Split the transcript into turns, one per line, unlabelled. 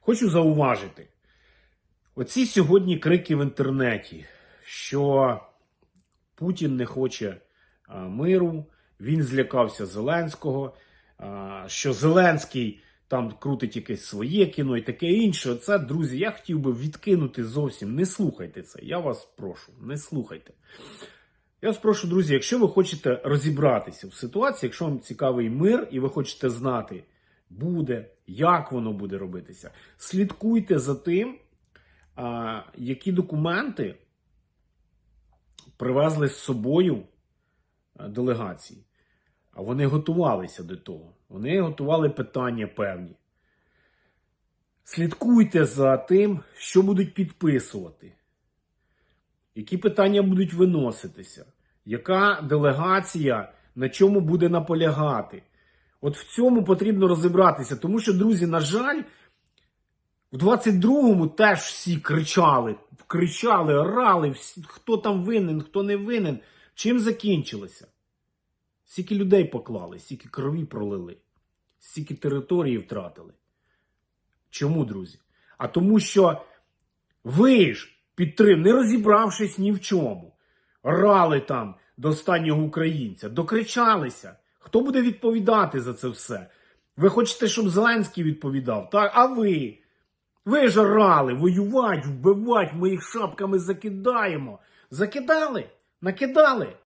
Хочу зауважити: оці сьогодні крики в інтернеті, що Путін не хоче миру, він злякався Зеленського, що Зеленський там крутить якесь своє кіно і таке інше. Це, друзі, я хотів би відкинути зовсім. Не слухайте це. Я вас прошу, не слухайте. Я вас прошу, друзі, якщо ви хочете розібратися в ситуації, якщо вам цікавий мир і ви хочете знати, буде, як воно буде робитися, слідкуйте за тим, які документи привезли з собою делегації. А вони готувалися до того. Вони готували питання певні. Слідкуйте за тим, що будуть підписувати, які питання будуть виноситися, яка делегація на чому буде наполягати. От в цьому потрібно розібратися, тому що, друзі, на жаль, в 22-му теж всі кричали, кричали, орали, хто там винен, хто не винен. Чим закінчилося? Стільки людей поклали, стільки крові пролили, стільки території втратили. Чому, друзі? А тому, що ви ж підтрим, не розібравшись ні в чому, орали там до останнього українця, докричалися. Хто буде відповідати за це все? Ви хочете, щоб Зеленський відповідав? Так? А ви? Ви ж орали, воювати, вбивати, ми їх шапками закидаємо. Закидали? Накидали?